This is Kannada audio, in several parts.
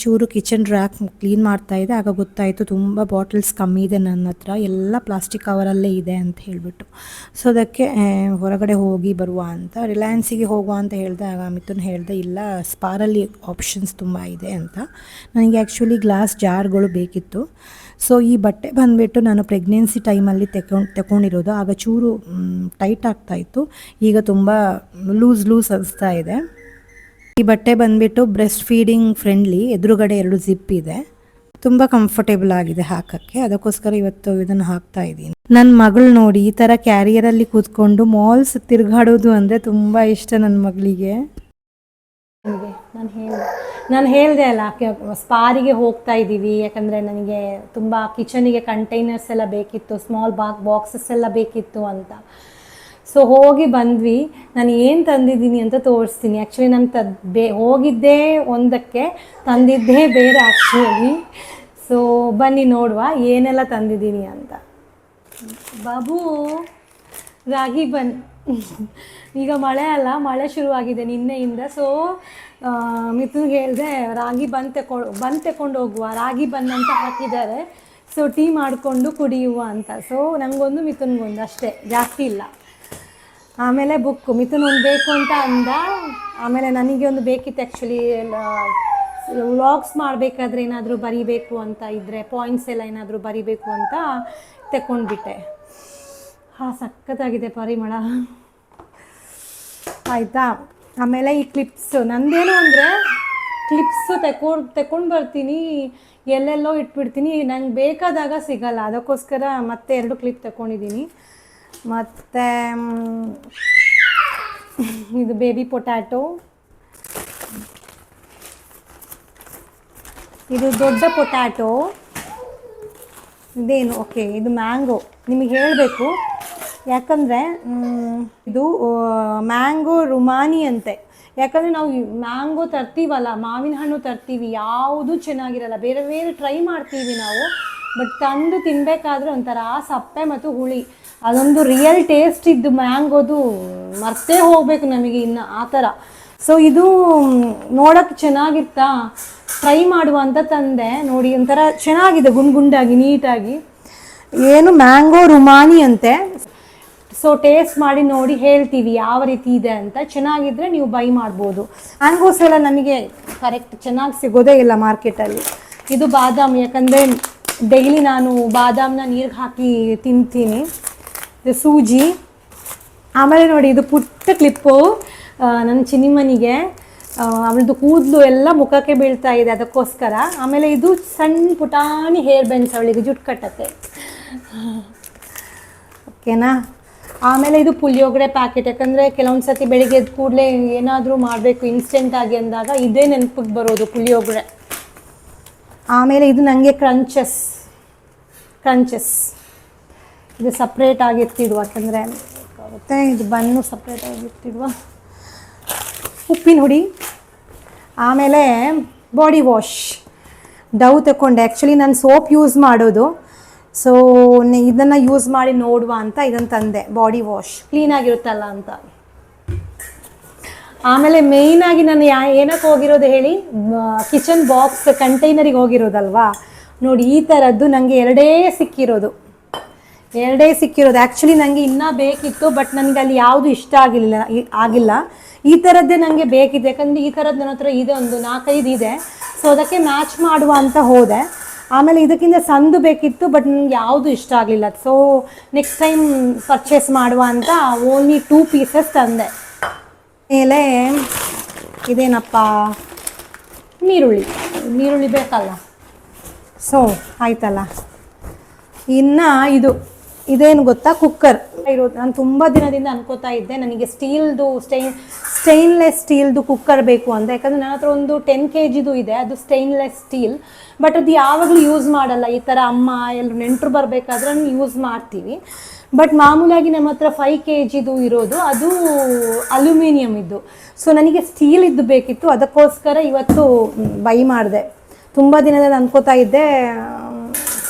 ಚೂರು ಕಿಚನ್ ರ್ಯಾಕ್ ಕ್ಲೀನ್ ಮಾಡ್ತಾ ಇದೆ. ಆಗ ಗೊತ್ತಾಯಿತು ತುಂಬ ಬಾಟಲ್ಸ್ ಕಮ್ಮಿ ಇದೆ ನನ್ನ ಹತ್ರ. ಎಲ್ಲ ಪ್ಲಾಸ್ಟಿಕ್ ಕವರಲ್ಲೇ ಇದೆ ಅಂತ ಹೇಳಿಬಿಟ್ಟು. ಸೊ ಅದಕ್ಕೆ ಹೊರಗಡೆ ಹೋಗಿ ಬರುವ ಅಂತ ರಿಲಯನ್ಸಿಗೆ ಹೋಗುವ ಅಂತ ಹೇಳಿದೆ. ಆಗ ಮಿಥುನ್ ಹೇಳಿದೆ, ಇಲ್ಲ ಸ್ಪಾರಲ್ಲಿ ಆಪ್ಷನ್ಸ್ ತುಂಬ ಇದೆ ಅಂತ. ನನಗೆ ಆ್ಯಕ್ಚುಲಿ ಗ್ಲಾಸ್ ಜಾರ್ಗಳು ಬೇಕಿತ್ತು. ಸೊ ಈ ಬಟ್ಟೆ ಬಂದುಬಿಟ್ಟು ನಾನು ಪ್ರೆಗ್ನೆನ್ಸಿ ಟೈಮಲ್ಲಿ ತೆಕೊಂಡು ತಗೊಂಡಿರೋದು ಆಗ ಚೂರು ಟೈಟ್ ಆಗ್ತಾ ಇತ್ತು. ಈಗ ತುಂಬ ಲೂಸ್ ಲೂಸ್ ಅನಿಸ್ತಾ ಇದೆ. ಈ ಬಟ್ಟೆ ಬಂದ್ಬಿಟ್ಟು ಬ್ರೆಸ್ಟ್ ಫೀಡಿಂಗ್ ಫ್ರೆಂಡ್ಲಿ ಎದುರುಗಡೆ ಎರಡು ಜಿಪ್ ಇದೆ. ತುಂಬ ಕಂಫರ್ಟೇಬಲ್ ಆಗಿದೆ ಹಾಕಕ್ಕೆ. ಅದಕ್ಕೋಸ್ಕರ ಇವತ್ತು ಇದನ್ನು ಹಾಕ್ತಾ ಇದ್ದೀನಿ. ನನ್ನ ಮಗಳು ನೋಡಿ ಈ ಥರ ಕ್ಯಾರಿಯರಲ್ಲಿ ಕೂತ್ಕೊಂಡು ಮಾಲ್ಸ್ ತಿರುಗಾಡೋದು ಅಂದರೆ ತುಂಬ ಇಷ್ಟ ನನ್ನ ಮಗಳಿಗೆ. ನಾನು ಹೇಳಿದೆ. ನಾನು ಹೇಳಿದೆ ಅಲ್ಲ ಸ್ಪಾರಿಗೆ ಹೋಗ್ತಾ ಇದ್ದೀವಿ. ಯಾಕಂದರೆ ನನಗೆ ತುಂಬ ಕಿಚನಿಗೆ ಕಂಟೈನರ್ಸ್ ಎಲ್ಲ ಬೇಕಿತ್ತು ಸ್ಮಾಲ್ ಬಾಕ್ ಬಾಕ್ಸಸ್ ಎಲ್ಲ ಬೇಕಿತ್ತು ಅಂತ. ಸೊ ಹೋಗಿ ಬಂದ್ವಿ. ನಾನು ಏನು ತಂದಿದ್ದೀನಿ ಅಂತ ತೋರಿಸ್ತೀನಿ. ಆ್ಯಕ್ಚುಲಿ ನಾನು ತದ್ ಬೇ, ಹೋಗಿದ್ದೇ ಒಂದಕ್ಕೆ, ತಂದಿದ್ದೇ ಬೇರೆ ಆ್ಯಕ್ಚುಲಿ ಸೊ ಬನ್ನಿ ನೋಡುವ, ಏನೆಲ್ಲ ತಂದಿದ್ದೀನಿ ಅಂತ. ಬಾಬು, ರಾಗಿ ಬನ್, ಈಗ ಮಳೆ ಅಲ್ಲ, ಮಳೆ ಶುರುವಾಗಿದೆ ನಿನ್ನೆಯಿಂದ. ಸೊ ಮಿಥುನ್ ಹೇಳಿದೆ, ರಾಗಿ ಬನ್ ತೆಕೊ, ಬನ್ ತಕೊಂಡು ಹೋಗುವ. ರಾಗಿ ಬನ್ ಅಂತ ಹಾಕಿದ್ದಾರೆ. ಸೊ ಟೀ ಮಾಡಿಕೊಂಡು ಕುಡಿಯುವ ಅಂತ. ಸೊ ನನಗೊಂದು ಮಿಥುನ್ಗೊಂದು ಅಷ್ಟೇ. ಜಾಸ್ತಿ ಇಲ್ಲ. ಆಮೇಲೆ ಬುಕ್, ಮಿಥುನ್ ಒಂದು ಬೇಕು ಅಂತ ಅಂದ. ಆಮೇಲೆ ನನಗೆ ಒಂದು ಬೇಕಿತ್ತು ಆ್ಯಕ್ಚುಲಿ ವ್ಲಾಗ್ಸ್ ಮಾಡಬೇಕಾದ್ರೆ ಏನಾದರೂ ಬರಿಬೇಕು ಅಂತ ಇದ್ದರೆ ಪಾಯಿಂಟ್ಸ್ ಎಲ್ಲ ಏನಾದರೂ ಬರಿಬೇಕು ಅಂತ ತಗೊಂಡ್ಬಿಟ್ಟೆ ಹಾಂ, ಸಖತ್ತಾಗಿದೆ ಪರಿಮಳ. ಆಯಿತಾ? ಆಮೇಲೆ ಈ ಕ್ಲಿಪ್ಸು ನಂದೇನು ಅಂದರೆ ಕ್ಲಿಪ್ಸು ತೆಕೊಂಡು ತಗೊಂಡು ಬರ್ತೀನಿ, ಎಲ್ಲೆಲ್ಲೋ ಇಟ್ಬಿಡ್ತೀನಿ, ನಂಗೆ ಬೇಕಾದಾಗ ಸಿಗಲ್ಲ. ಅದಕ್ಕೋಸ್ಕರ ಮತ್ತೆ ಎರಡು ಕ್ಲಿಪ್ ತಗೊಂಡಿದ್ದೀನಿ ಮತ್ತು ಇದು ಬೇಬಿ ಪೊಟ್ಯಾಟೊ ಇದು ದೊಡ್ಡ ಪೊಟ್ಯಾಟೊ ಇದೇನು ಓಕೆ ಇದು ಮ್ಯಾಂಗೋ ನಿಮಗೆ ಹೇಳಬೇಕು. ಯಾಕಂದರೆ ಇದು ಮ್ಯಾಂಗೋ ರುಮಾನಿ ಅಂತೆ. ಯಾಕಂದರೆ ನಾವು ಮ್ಯಾಂಗೋ ತರ್ತೀವಲ್ಲ, ಮಾವಿನ ಹಣ್ಣು ತರ್ತೀವಿ, ಯಾವುದೂ ಚೆನ್ನಾಗಿರಲ್ಲ. ಬೇರೆ ಬೇರೆ ಟ್ರೈ ಮಾಡ್ತೀವಿ ನಾವು. ಬಟ್ ತಂದು ತಿನ್ನಬೇಕಾದ್ರೆ ಒಂಥರ ಸಪ್ಪೆ ಮತ್ತು ಹುಳಿ. ಅದೊಂದು ರಿಯಲ್ ಟೇಸ್ಟ್ ಇದ್ದು ಮ್ಯಾಂಗೋದು ಮರ್ತೇ ಹೋಗಬೇಕು ನಮಗೆ ಇನ್ನು ಆ ಥರ. ಸೊ ಇದು ನೋಡೋಕ್ಕೆ ಚೆನ್ನಾಗಿತ್ತಾ ಟ್ರೈ ಮಾಡುವ ಅಂತ ತಂದೆ ನೋಡಿ, ಒಂಥರ ಚೆನ್ನಾಗಿದೆ ಗುಂಡ್ ಗುಂಡಾಗಿ ನೀಟಾಗಿ. ಏನು ಮ್ಯಾಂಗೋ ರುಮಾನಿ ಅಂತೆ. ಸೊ ಟೇಸ್ಟ್ ಮಾಡಿ ನೋಡಿ ಹೇಳ್ತೀವಿ ಯಾವ ರೀತಿ ಇದೆ ಅಂತ. ಚೆನ್ನಾಗಿದ್ರೆ ನೀವು ಬೈ ಮಾಡ್ಬೋದು. ಮ್ಯಾಂಗೋಸ್ ಎಲ್ಲ ನಮಗೆ ಕರೆಕ್ಟ್ ಚೆನ್ನಾಗಿ ಸಿಗೋದೇ ಇಲ್ಲ ಮಾರ್ಕೆಟಲ್ಲಿ ಇದು ಬಾದಾಮಿ, ಯಾಕಂದರೆ ಡೈಲಿ ನಾನು ಬಾದಾಮನ್ನ ನೀರಿಗೆ ಹಾಕಿ ತಿಂತೀನಿ. ಇದು ಸೂಜಿ. ಆಮೇಲೆ ನೋಡಿ ಇದು ಪುಟ್ಟ ಕ್ಲಿಪ್ಪು ನನ್ನ ಚಿನ್ನಿಮನಿಗೆ. ಅವಳದು ಕೂದಲು ಎಲ್ಲ ಮುಖಕ್ಕೆ ಬೀಳ್ತಾ ಇದೆ ಅದಕ್ಕೋಸ್ಕರ. ಆಮೇಲೆ ಇದು ಸಣ್ಣ ಪುಟಾಣಿ ಹೇರ್ ಬೆನ್ಸ್ ಅವಳಿಗೆ ಜುಟ್ಟು ಕಟ್ಟತ್ತೆ. ಓಕೆನಾ? ಆಮೇಲೆ ಇದು ಪುಳಿಯೋಗರೆ ಪ್ಯಾಕೆಟ್ ಯಾಕಂದರೆ ಕೆಲವೊಂದು ಸತಿ ಬೆಳಿಗ್ಗೆ ಎದ್ದು ಕೂಡಲೇ ಏನಾದರೂ ಮಾಡಬೇಕು ಇನ್ಸ್ಟೆಂಟಾಗಿ ಅಂದಾಗ ಇದೇ ನೆನಪಿಗೆ ಬರೋದು ಪುಳಿಯೋಗರೆ. ಆಮೇಲೆ ಇದು ನನಗೆ ಕ್ರಂಚಸ್ ಕ್ರಂಚಸ್ ಇದು ಸಪ್ರೇಟ್ ಆಗಿರ್ತಿದ್ವು ಯಾಕಂದರೆ ಆಗುತ್ತೆ ಇದು ಬನ್ನು ಸಪ್ರೇಟ್ ಆಗಿರ್ತಿದ್ವ ಉಪ್ಪಿನ ಹುಡಿ, ಆಮೇಲೆ ಬಾಡಿ ವಾಶ್ ಡವ್ ತಗೊಂಡೆ ಆ್ಯಕ್ಚುಲಿ ನಾನು ಸೋಪ್ ಯೂಸ್ ಮಾಡೋದು. ಸೊ ಇದನ್ನು ಯೂಸ್ ಮಾಡಿ ನೋಡುವ ಅಂತ ಇದನ್ನು ತಂದೆ ಬಾಡಿ ವಾಶ್ ಕ್ಲೀನಾಗಿರುತ್ತಲ್ಲ ಅಂತ. ಆಮೇಲೆ ಮೇಯ್ನಾಗಿ ನಾನು ಯಾ, ಏನಕ್ಕೆ ಹೋಗಿರೋದು ಹೇಳಿ ಕಿಚನ್ ಬಾಕ್ಸ್ ಕಂಟೈನರಿಗೆ ಹೋಗಿರೋದಲ್ವಾ? ನೋಡಿ, ಈ ಥರದ್ದು ನನಗೆ ಎರಡೇ ಸಿಕ್ಕಿರೋದು. ಎರಡೇ ಸಿಕ್ಕಿರೋದು. ಆ್ಯಕ್ಚುಲಿ ನನಗೆ ಇನ್ನೂ ಬೇಕಿತ್ತು ಬಟ್ ನನಗೆ ಅಲ್ಲಿ ಯಾವುದು ಇಷ್ಟ ಆಗಿಲ್ಲ ಆಗಿಲ್ಲ. ಈ ಥರದ್ದೇ ನನಗೆ ಬೇಕಿದೆ ಯಾಕಂದರೆ ಈ ಥರದ್ದು ನನ್ನ ಹತ್ರ ಇದೆ, ಒಂದು ನಾಲ್ಕೈದು ಇದೆ. ಸೊ ಅದಕ್ಕೆ ಮ್ಯಾಚ್ ಮಾಡುವ ಅಂತ ಹೋದೆ. ಆಮೇಲೆ ಇದಕ್ಕಿಂತ ಸಂದು ಬೇಕಿತ್ತು ಬಟ್ ನನಗೆ ಯಾವುದು ಇಷ್ಟ ಆಗಲಿಲ್ಲ. ಸೊ ನೆಕ್ಸ್ಟ್ ಟೈಮ್ ಪರ್ಚೇಸ್ ಮಾಡುವ ಅಂತ ಓನ್ಲಿ ಟೂ ಪೀಸಸ್ ತಂದೆ. ಮೇಲೆ ಇದೇನಪ್ಪ? ನೀರುಳ್ಳಿ ನೀರುಳ್ಳಿ ಬೇಕಲ್ಲ. ಸೊ ಆಯ್ತಲ್ಲ. ಇನ್ನು ಇದು. ಇದೇನು ಗೊತ್ತಾ? ಕುಕ್ಕರ್. ಇರೋದು ನಾನು ತುಂಬ ದಿನದಿಂದ ಅನ್ಕೋತಾ ಇದ್ದೆ, ನನಗೆ ಸ್ಟೀಲ್ದು ಸ್ಟೈನ್ ಸ್ಟೈನ್ಲೆಸ್ ಸ್ಟೀಲ್ದು ಕುಕ್ಕರ್ ಬೇಕು ಅಂತ. ಯಾಕಂದರೆ ನನ್ನ ಹತ್ರ ಒಂದು ಟೆನ್ ಕೆ ಜಿದು ಇದೆ, ಅದು ಸ್ಟೈನ್ಲೆಸ್ ಸ್ಟೀಲ್. ಬಟ್ ಅದು ಯಾವಾಗಲೂ ಯೂಸ್ ಮಾಡಲ್ಲ. ಈ ಥರ ಅಮ್ಮ ಎಲ್ಲರೂ ನೆಂಟರು ಬರಬೇಕಾದ್ರೆ ಯೂಸ್ ಮಾಡ್ತೀವಿ. ಬಟ್ ಮಾಮೂಲಾಗಿ ನಮ್ಮ ಹತ್ರ ಫೈವ್ ಕೆ ಜಿದು ಇರೋದು, ಅದು ಅಲ್ಯೂಮಿನಿಯಂ ಇದ್ದು. ಸೊ ನನಗೆ ಸ್ಟೀಲ್ ಇದ್ದು ಬೇಕಿತ್ತು. ಅದಕ್ಕೋಸ್ಕರ ಇವತ್ತು ಬೈ ಮಾಡಿದೆ. ತುಂಬ ದಿನದಲ್ಲಿ ಅನ್ಕೋತಾ ಇದ್ದೆ.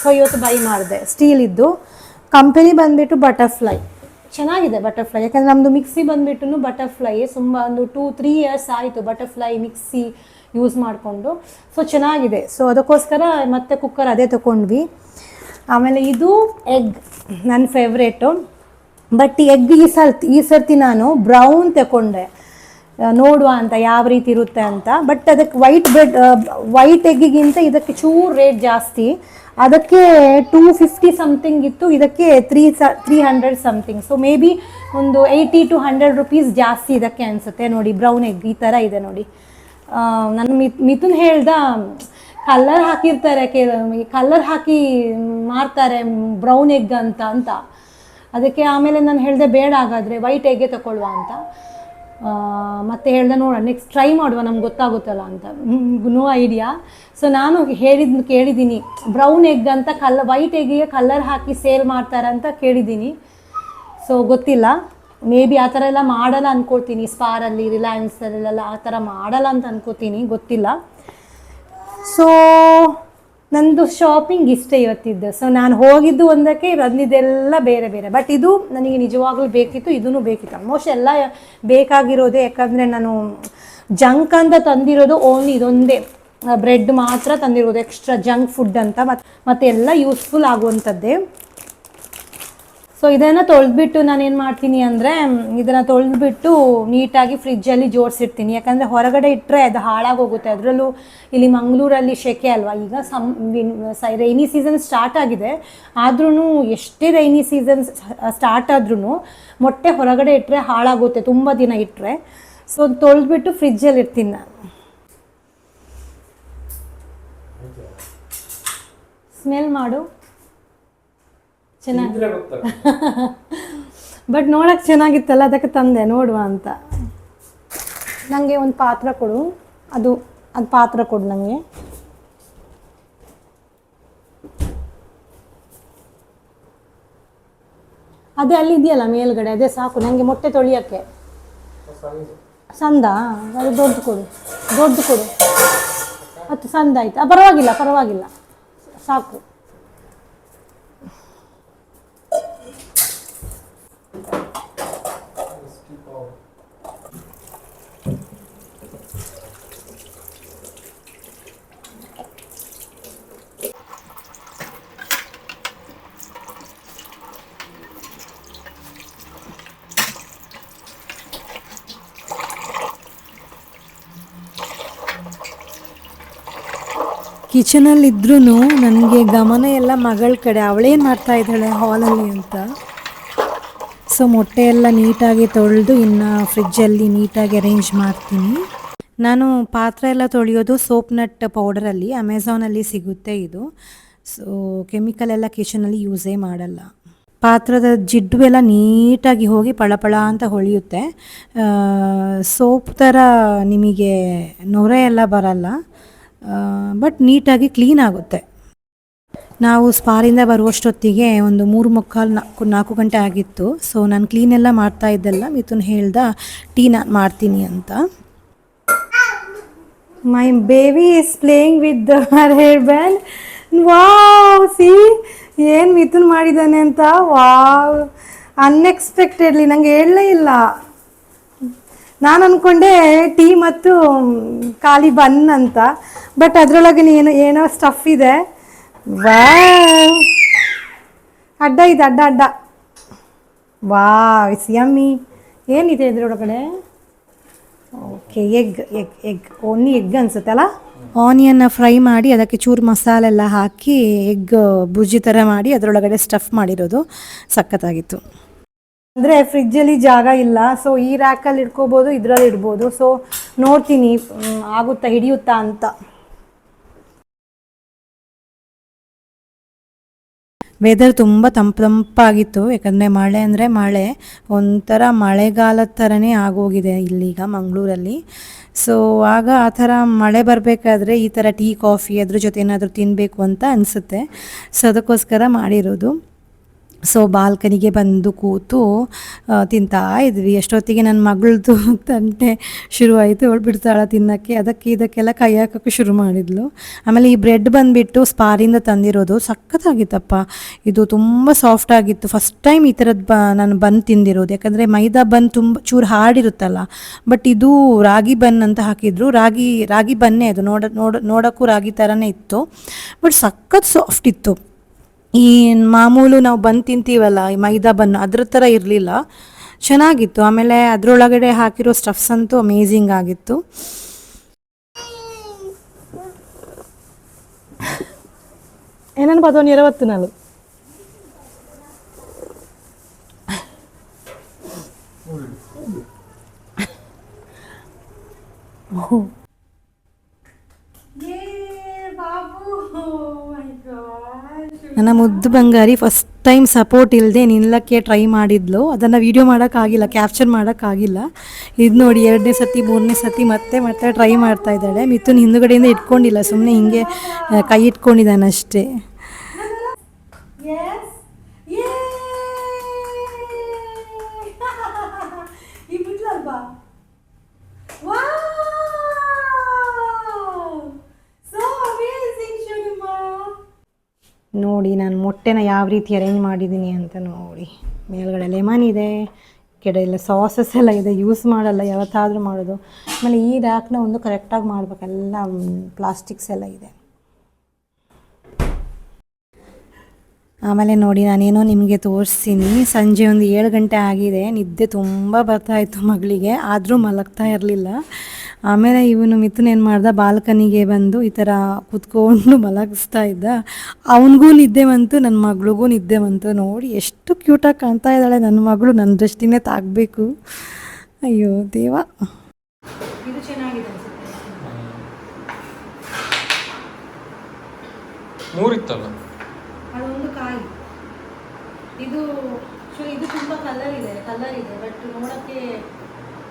ಸೊ ಇವತ್ತು ಬೈ ಮಾಡಿದೆ. ಸ್ಟೀಲ್ ಇದ್ದು. ಕಂಪನಿ ಬಂದ್ಬಿಟ್ಟು ಬಟರ್ಫ್ಲೈ ಚೆನ್ನಾಗಿದೆ ಬಟರ್ಫ್ಲೈ ಯಾಕಂದ್ರೆ ನಮ್ಮದು ಮಿಕ್ಸಿ ಬಂದುಬಿಟ್ಟು ಬಟರ್ಫ್ಲೈ ತುಂಬ ಒಂದು ಟೂ ತ್ರೀ ಇಯರ್ಸ್ ಆಯಿತು ಬಟರ್ಫ್ಲೈ ಮಿಕ್ಸಿ ಯೂಸ್ ಮಾಡಿಕೊಂಡು. ಸೊ ಚೆನ್ನಾಗಿದೆ. ಸೊ ಅದಕ್ಕೋಸ್ಕರ ಮತ್ತೆ ಕುಕ್ಕರ್ ಅದೇ ತೊಗೊಂಡ್ವಿ ಆಮೇಲೆ ಇದು ಎಗ್ ನನ್ನ ಫೇವ್ರೇಟು ಬಟ್ ಎಗ್ ಈ ಸರ್ತಿ ಈ ಸರ್ತಿ ನಾನು ಬ್ರೌನ್ ತಗೊಂಡೆ ನೋಡುವ ಅಂತ ಯಾವ ರೀತಿ ಇರುತ್ತೆ ಅಂತ. ಬಟ್ ಅದಕ್ಕೆ ವೈಟ್ ಬ್ರೆಡ್ ವೈಟ್ ಎಗ್ಗಿಗಿಂತ ಇದಕ್ಕೆ ಚೂರು ರೇಟ್ ಜಾಸ್ತಿ. ಅದಕ್ಕೆ ಟೂ ಫಿಫ್ಟಿ ಸಮಥಿಂಗ್ ಇತ್ತು, ಇದಕ್ಕೆ ತ್ರೀ ಸ three hundred something so maybe ಒಂದು ಏಯ್ಟಿ ಟು ಹಂಡ್ರೆಡ್ ರುಪೀಸ್ ಜಾಸ್ತಿ ಇದಕ್ಕೆ ಅನಿಸುತ್ತೆ ನೋಡಿ ಬ್ರೌನ್ ಎಗ್ ಈ ಥರ ಇದೆ ನೋಡಿ. ನನ್ನ ಮಿತ್ ಮಿಥುನ್ ಹೇಳ್ದ ಕಲ್ಲರ್ ಹಾಕಿರ್ತಾರೆ ಕಲ್ಲರ್ ಹಾಕಿ ಮಾರ್ತಾರೆ ಬ್ರೌನ್ ಎಗ್ ಅಂತ ಅಂತ. ಅದಕ್ಕೆ ಆಮೇಲೆ ನಾನು ಹೇಳಿದೆ, ಬೇಡ ಹಾಗಾದರೆ ವೈಟ್ ಎಗ್ಗೆ ತಗೊಳ್ಳುವ, ಅಂತ. ಮತ್ತೆ ಹೇಳ್ದೆ ನೋಡೋಣ ನೆಕ್ಸ್ಟ್ ಟ್ರೈ ಮಾಡುವ, ನಮ್ಗೆ ಗೊತ್ತಾಗುತ್ತಲ್ಲ ಅಂತ. ನೋ ಐಡಿಯಾ ಸೊ ನಾನು ಹೇಳಿದ್ ಕೇಳಿದ್ದೀನಿ ಬ್ರೌನ್ ಎಗ್ ಅಂತ ಕಲ್ಲ ವೈಟ್ ಎಗ್ಗಿಗೆ ಕಲರ್ ಹಾಕಿ ಸೇಲ್ ಮಾಡ್ತಾರೆ ಅಂತ ಕೇಳಿದ್ದೀನಿ ಸೊ ಗೊತ್ತಿಲ್ಲ. ಮೇ ಬಿ ಆ ಥರ ಎಲ್ಲ ಮಾಡಲ್ಲ ಅಂದ್ಕೊಳ್ತೀನಿ ಸ್ಪಾರಲ್ಲಿ ರಿಲಯನ್ಸಲ್ಲೆಲ್ಲ ಆ ಥರ ಮಾಡಲ್ಲ ಅಂತ ಅನ್ಕೋತೀನಿ ಗೊತ್ತಿಲ್ಲ. ಸೊ ನಂದು ಶಾಪಿಂಗ್ ಇಷ್ಟ ಇವತ್ತಿದ್ದು. ಸೊ ನಾನು ಹೋಗಿದ್ದು ಒಂದಕ್ಕೆ ಬಂದಿದ್ದೆಲ್ಲ ಬೇರೆ ಬೇರೆ. ಬಟ್ ಇದು ನನಗೆ ನಿಜವಾಗ್ಲೂ ಬೇಕಿತ್ತು ಇದೂ ಬೇಕಿತ್ತು. ಆಲ್ಮೋಸ್ಟ್ ಎಲ್ಲ ಬೇಕಾಗಿರೋದೇ, ಯಾಕಂದರೆ ನಾನು ಜಂಕ್ ಅಂತ ತಂದಿರೋದು ಓನ್ಲಿ ಇದೊಂದೇ. ಬ್ರೆಡ್ ಮಾತ್ರ ತಂದಿರೋದು ಎಕ್ಸ್ಟ್ರಾ ಜಂಕ್ ಫುಡ್ ಅಂತ. ಮತ್ತು ಮತ್ತೆ ಎಲ್ಲ ಯೂಸ್ಫುಲ್ ಆಗುವಂಥದ್ದೇ. ಸೊ ಇದನ್ನು ತೊಳೆದ್ಬಿಟ್ಟು ನಾನು ಏನು ಮಾಡ್ತೀನಿ ಅಂದರೆ ಇದನ್ನು ತೊಳೆದ್ಬಿಟ್ಟು ನೀಟಾಗಿ ಫ್ರಿಜ್ಜಲ್ಲಿ ಜೋಡಿಸಿರ್ತೀನಿ ಯಾಕಂದರೆ ಹೊರಗಡೆ ಇಟ್ಟರೆ ಅದು ಹಾಳಾಗೋಗುತ್ತೆ. ಅದರಲ್ಲೂ ಇಲ್ಲಿ ಮಂಗಳೂರಲ್ಲಿ ಶೆಕೆ ಅಲ್ವಾ? ಈಗ ಸಮ್ ರೈನಿ ಸೀಸನ್ ಸ್ಟಾರ್ಟ್ ಆಗಿದೆ. ಆದ್ರೂ ಎಷ್ಟೇ ರೈನಿ ಸೀಸನ್ ಸ್ಟಾರ್ಟ್ ಆದ್ರೂ ಮೊಟ್ಟೆ ಹೊರಗಡೆ ಇಟ್ಟರೆ ಹಾಳಾಗುತ್ತೆ ತುಂಬ ದಿನ ಇಟ್ಟರೆ ಸೊ ತೊಳೆದ್ಬಿಟ್ಟು ಫ್ರಿಜ್ಜಲ್ಲಿ ಇರ್ತೀನಿ ನಾನು. ಸ್ಮೆಲ್ ಮಾಡು. ಚೆನ್ನಾಗಿ ಬಟ್ ನೋಡಕ್ಕೆ ಚೆನ್ನಾಗಿತ್ತಲ್ಲ ಅದಕ್ಕೆ ತಂದೆ ನೋಡುವ ಅಂತ. ನನಗೆ ಒಂದು ಪಾತ್ರ ಕೊಡು. ಅದು ಅದು ಪಾತ್ರ ಕೊಡು ನನಗೆ ಅದೇ ಅಲ್ಲಿ ಇದೆಯಲ್ಲ ಮೇಲ್ಗಡೆ ಅದೇ ಸಾಕು. ನನಗೆ ಮೊಟ್ಟೆ ತೊಳಿಯೋಕ್ಕೆ. ಸಂದ ಅದು ದೊಡ್ಡ ಕೊಡು. ದೊಡ್ಡ ಕೊಡು. ಅದು ಸಂದ ಆಯ್ತು? ಪರವಾಗಿಲ್ಲ ಪರವಾಗಿಲ್ಲ. ಸಾಕು. ಕಿಚನಲ್ಲಿದ್ರೂ ನನಗೆ ಗಮನ ಎಲ್ಲ ಮಗಳ ಕಡೆ. ಅವಳೇನು ಮಾಡ್ತಾ ಇದ್ದಾಳೆ ಹಾಲಲ್ಲಿ ಅಂತ. ಸೊ ಮೊಟ್ಟೆ ಎಲ್ಲ ನೀಟಾಗಿ ತೊಳೆದು ಇನ್ನು ಫ್ರಿಜ್ಜಲ್ಲಿ ನೀಟಾಗಿ ಅರೇಂಜ್ ಮಾಡ್ತೀನಿ. ನಾನು ಪಾತ್ರೆ ಎಲ್ಲ ತೊಳೆಯೋದು ಸೋಪ್ ನಟ್ ಪೌಡರಲ್ಲಿ ಅಮೆಝಾನಲ್ಲಿ ಸಿಗುತ್ತೆ ಇದು. ಸೊ ಕೆಮಿಕಲ್ ಎಲ್ಲ ಕಿಚನಲ್ಲಿ ಯೂಸೇ ಮಾಡಲ್ಲ. ಪಾತ್ರದ ಜಿಡ್ಡು ಎಲ್ಲ ನೀಟಾಗಿ ಹೋಗಿ ಪಳಪಳ ಅಂತ ಹೊಳೆಯುತ್ತೆ. ಸೋಪ್ ಥರ ನಿಮಗೆ ನೊರೆ ಎಲ್ಲ ಬರಲ್ಲ. ಬಟ್ ನೀಟಾಗಿ ಕ್ಲೀನ್ ಆಗುತ್ತೆ. ನಾವು ಸ್ಪಾರಿಂದ ಬರುವಷ್ಟೊತ್ತಿಗೆ ಒಂದು ಮೂರು ಮುಕ್ಕಾಲು ನಾಲ್ಕು ನಾಲ್ಕು ಗಂಟೆ ಆಗಿತ್ತು. ಸೊ ನಾನು ಕ್ಲೀನ್ ಎಲ್ಲ ಮಾಡ್ತಾ ಇದ್ದಲ್ಲ, ಮಿಥುನ್ ಹೇಳ್ದ, ಟೀ ನಾನು ಮಾಡ್ತೀನಿ ಅಂತ. My baby is playing with her hair band wow see ಏನು ಮಿಥುನ್ ಮಾಡಿದ್ದಾನೆ ಅಂತ? ವಾವ್ ಅನ್ಎಕ್ಸ್ಪೆಕ್ಟೆಡ್ಲಿ ನಂಗೆ ಹೇಳಲೇ ಇಲ್ಲ. ನಾನು ಅಂದ್ಕೊಂಡೆ ಟೀ ಮತ್ತು ಖಾಲಿ ಬನ್ ಅಂತ. ಬಟ್ ಅದರೊಳಗೆ ಏನು ಏನೋ ಸ್ಟಫ್ ಇದೆ. ವಾಹ್ ಅಡ್ಡ ಇದೆ, ಅಡ್ಡ ಅಡ್ಡ. ವಾ ಸಿಯಮ್ಮಿ ಯಮ್ಮಿ ಏನಿದೆ ಇದ್ರೊಳಗಡೆ? Okay egg egg egg only egg ಅನ್ಸುತ್ತಲ್ಲ ಆನಿಯನ್ನ ಫ್ರೈ ಮಾಡಿ, ಅದಕ್ಕೆ ಚೂರು ಮಸಾಲೆ ಎಲ್ಲ ಹಾಕಿ ಎಗ್ ಬುಜ್ಜಿ ಥರ ಮಾಡಿ, ಅದರೊಳಗಡೆ ಸ್ಟಫ್ ಮಾಡಿರೋದು ಸಖತ್ತಾಗಿತ್ತು. ಅಂದರೆ ಫ್ರಿಜ್ಜಲ್ಲಿ ಜಾಗ ಇಲ್ಲ. ಸೊ ಈ ರ್ಯಾಕಲ್ಲಿ ಇಟ್ಕೋಬೋದು, ಇದರಲ್ಲಿ ಇಡ್ಬೋದು. ಸೊ ನೋಡ್ತೀನಿ ಆಗುತ್ತಾ, ಹಿಡಿಯುತ್ತಾ ಅಂತ. ವೆದರ್ ತುಂಬ ತಂಪು ತಂಪಾಗಿತ್ತು. ಯಾಕಂದರೆ ಮಳೆ ಅಂದರೆ ಮಳೆ. ಒಂಥರ ಮಳೆಗಾಲದ ಥರನೇ ಆಗೋಗಿದೆ ಇಲ್ಲೀಗ ಮಂಗಳೂರಲ್ಲಿ. ಸೊ ಆಗ ಆ ಥರ ಮಳೆ ಬರಬೇಕಾದ್ರೆ ಈ ಥರ ಟೀ, ಕಾಫಿ ಅದ್ರ ಜೊತೆ ಏನಾದರೂ ತಿನ್ನಬೇಕು ಅಂತ ಅನಿಸುತ್ತೆ. ಸೊ ಅದಕ್ಕೋಸ್ಕರ ಮಾಡಿರೋದು. ಸೊ ಬಾಲ್ಕನಿಗೆ ಬಂದು ಕೂತು ತಿಂತಾ ಇದ್ವಿ. ಎಷ್ಟೊತ್ತಿಗೆ ನನ್ನ ಮಗಳದು ತಂಟೆ ಶುರುವಾಯಿತು, ಅವಳು ಬಿಡ್ತಾಳೆ ತಿನ್ನೋಕ್ಕೆ. ಅದಕ್ಕೆ ಇದಕ್ಕೆಲ್ಲ ಕೈ ಹಾಕೋಕ್ಕೆ ಶುರು ಮಾಡಿದ್ಲು. ಆಮೇಲೆ ಈ ಬ್ರೆಡ್ ಬಂದುಬಿಟ್ಟು ಸ್ಪಾರಿಂದ ತಂದಿರೋದು ಸಖತ್ತಾಗಿತ್ತಪ್ಪ. ಇದು ತುಂಬ ಸಾಫ್ಟ್ ಆಗಿತ್ತು. ಫಸ್ಟ್ ಟೈಮ್ ಈ ಥರದ್ದು ಬ, ನಾನು ಬನ್ ತಿಂದಿರೋದು. ಯಾಕಂದರೆ ಮೈದಾ ಬನ್ ತುಂಬ, ಚೂರು ಹಾರ್ಡಿರುತ್ತಲ್ಲ ಬಟ್ ಇದು ರಾಗಿ ಬನ್ ಅಂತ ಹಾಕಿದ್ರು. ರಾಗಿ ರಾಗಿ ಬನ್ನೇ ಅದು. ನೋಡ ನೋಡ, ನೋಡೋಕ್ಕೂ ರಾಗಿ ಥರನೇ ಇತ್ತು. ಬಟ್ ಸಖತ್ ಸಾಫ್ಟ್ ಇತ್ತು. ಈ ಮಾಮೂಲು ನಾವು ಬಂದು ತಿಂತೀವಲ್ಲ ಈ ಮೈದಾ ಬನ್ ಅದ್ರ ಥರ ಇರಲಿಲ್ಲ. ಚೆನ್ನಾಗಿತ್ತು. ಆಮೇಲೆ ಅದರೊಳಗಡೆ ಹಾಕಿರೋ ಸ್ಟಫ್ಸ್ ಅಂತೂ ಅಮೇಝಿಂಗ್ ಆಗಿತ್ತು. ಏನನ್ನು ಪದವನ್ನು ಇರವತ್ತು ನಾಳು ನನ್ನ ಮುದ್ದು ಬಂಗಾರಿ ಫಸ್ಟ್ ಟೈಮ್ ಸಪೋರ್ಟ್ ಇಲ್ಲದೆ ನಿಲ್ಲಕ್ಕೆ ಟ್ರೈ ಮಾಡಿದ್ಲು. ಅದನ್ನು ವೀಡಿಯೋ ಮಾಡೋಕ್ಕಾಗಿಲ್ಲ ಕ್ಯಾಪ್ಚರ್ ಮಾಡೋಕ್ಕಾಗಿಲ್ಲ. ಇದು ನೋಡಿ ಎರಡನೇ ಸತಿ ಮೂರನೇ ಸತಿ ಮತ್ತೆ ಮತ್ತೆ ಟ್ರೈ ಮಾಡ್ತಾ ಇದ್ದಾಳೆ. ಮಿಥುನ್ ಹಿಂದುಗಡೆಯಿಂದ ಇಟ್ಕೊಂಡಿಲ್ಲ ಸುಮ್ಮನೆ ಹಿಂಗೆ ಕೈ ಇಟ್ಕೊಂಡಿದ್ದಾನೆ ಅಷ್ಟೇ. ನೋಡಿ ನಾನು ಮೊಟ್ಟೆನ ಯಾವ ರೀತಿ ಅರೇಂಜ್ ಮಾಡಿದ್ದೀನಿ ಅಂತ ನೋಡಿ. ಮೇಲ್ಗಡೆ ಲೆಮನ್ ಇದೆ ಕೆಡೆ ಎಲ್ಲ ಸಾಸಸ್ ಎಲ್ಲ ಇದೆ ಯೂಸ್ ಮಾಡಲ್ಲ, ಯಾವತ್ತಾದರೂ ಮಾಡೋದು. ಆಮೇಲೆ ಈ ರ್ಯಾಕ್ನ ಒಂದು ಕರೆಕ್ಟಾಗಿ ಮಾಡಬೇಕೆಲ್ಲ ಪ್ಲಾಸ್ಟಿಕ್ಸ್ ಎಲ್ಲ ಇದೆ. ಆಮೇಲೆ ನೋಡಿ ನಾನೇನೋ ನಿಮಗೆ ತೋರಿಸ್ತೀನಿ. ಸಂಜೆ ಒಂದು ಏಳು ಗಂಟೆ ಆಗಿದೆ, ನಿದ್ದೆ ತುಂಬ ಬರ್ತಾಯಿತ್ತು ಮಗಳಿಗೆ, ಆದರೂ ಮಲಗ್ತಾ ಇರಲಿಲ್ಲ. ಆಮೇಲೆ ಇವನು ಮಿಥುನ್ ಏನು ಮಾಡ್ದ? ಬಾಲ್ಕನಿಗೆ ಬಂದು ಈ ಥರ ಕೂತ್ಕೊಂಡು ಮಲಗಿಸ್ತಾ ಇದ್ದ. ಅವನಿಗೂ ನಿದ್ದೆ ಬಂತು ನನ್ನ ಮಗಳಿಗೂ ನಿದ್ದೆ ಬಂತು. ನೋಡಿ ಎಷ್ಟು ಕ್ಯೂಟಾಗಿ ಕಾಣ್ತಾ ಇದ್ದಾಳೆ ನನ್ನ ಮಗಳು. ನನ್ನ ದೃಷ್ಟಿನೇ ತಾಗಬೇಕು. ಅಯ್ಯೋ ದೇವ. ಇದು ಚೆನ್ನಾಗಿದೆ ಮೂರಿತ್ತಲ್ಲ? ಅದೊಂದು ಕಾಯಿ. ಇದು ಇದು ತುಂಬಾ ಕಲರ್ ಇದೆ ಕಲರ್ ಇದೆ ಬಟ್ ನೋಡಕ್ಕೆ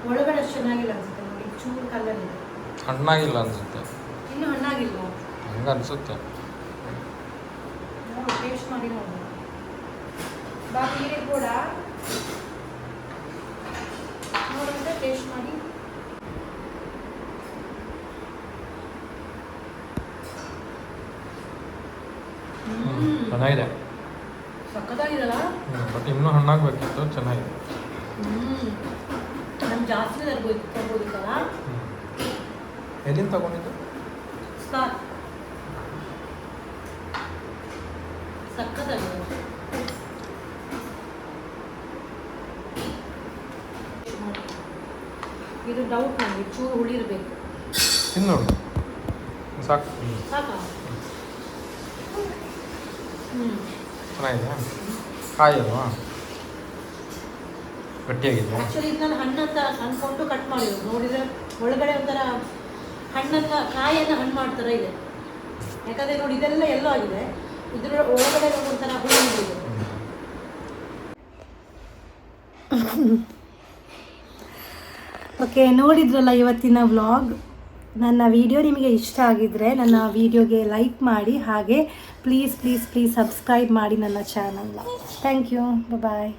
ಒಳಗಡೆ ಅಷ್ಟು ಚೆನ್ನಾಗಿಲ್ಲ ಅನ್ಸುತ್ತೆ. ಚೂರು ಕಲರ್ ಇದೆ ಹಣ್ಣಾಗಿಲ್ಲ ಅನ್ಸುತ್ತೆ. ಇನ್ನು ಹಣ್ಣಾಗಿಲ್ಲ ಹಂಗ ಅನ್ಸುತ್ತೆ. ನೋಡು ಟೇಸ್ಟ್ ಮಾಡಿ ನೋಡು. ಬಾಕಿ ಕೂಡ ನೋಡಿದ್ರೆ ಟೇಸ್ಟ್ ಮಾಡಿ. ಚೆನ್ನಾಗಿದೆ. ಸಕ್ಕತ್ತಾಗಿದಲ್ಲ ಬಟ್ ಇನ್ನೂ ಹಣ್ಣಾಗಬೇಕಿತ್ತು ಚೆನ್ನಾಗಿದೆ. ನಮ್ಗೆ ಜಾಸ್ತಿ ತರ್ಬೋದು ತರ್ಬೋದಿತ್ತಲ್ಲ ಎಲ್ಲಿಂದ ತಗೊಂಡಿದ್ದು? ಸ್ಟಾರ್ ಸಕ್ಕತ್ತಾಗಿದೆ ಇದು ಡೌಟ್ ನನಗೆ ಚೂರು ಹುಳಿ ಇರಬೇಕು. ಸಾಕು ನೋಡು. ಸಾಕು. ಸಾಕಾ? ಹ್ಞೂ ಚೆನ್ನಾಗಿದೆ. ಕಾಯಿ ಅಲ್ವಾ? ಗಟ್ಟಿಯಾಗಿದೆ ಆ್ಯಕ್ಚುಲಿ ಇದು ನಾನು ಹಣ್ಣಂತ ಅನ್ಕೊಂಡು ಕಟ್ ಮಾಡಿರೋದು. ನೋಡಿದರೆ ಒಳಗಡೆ ಒಂಥರ ಹಣ್ಣನ್ನು ಕಾಯನ್ನು ಹಣ್ಣು ಮಾಡ್ತಾರ ಇದೆ. ಯಾಕಂದರೆ ನೋಡಿ ಇದೆಲ್ಲ ಎಲ್ಲೋ ಆಗಿದೆ. ಇದ್ರ ಒಳಗಡೆ ಒಂಥರ ಹುಳಿ ಇದೆ. ಓಕೆ ನೋಡಿದ್ರಲ್ಲ ಇವತ್ತಿನ ವ್ಲಾಗ್ ನನ್ನ ವಿಡಿಯೋ ನಿಮಗೆ ಇಷ್ಟ ಆಗಿದ್ದರೆ ನನ್ನ ವಿಡಿಯೋಗೆ ಲೈಕ್ ಮಾಡಿ ಹಾಗೆ ಪ್ಲೀಸ್ ಪ್ಲೀಸ್ ಪ್ಲೀಸ್ ಸಬ್ಸ್ಕ್ರೈಬ್ ಮಾಡಿ ನನ್ನ ಚಾನಲ್ನ ಥ್ಯಾಂಕ್ ಯು ಬಾಯ್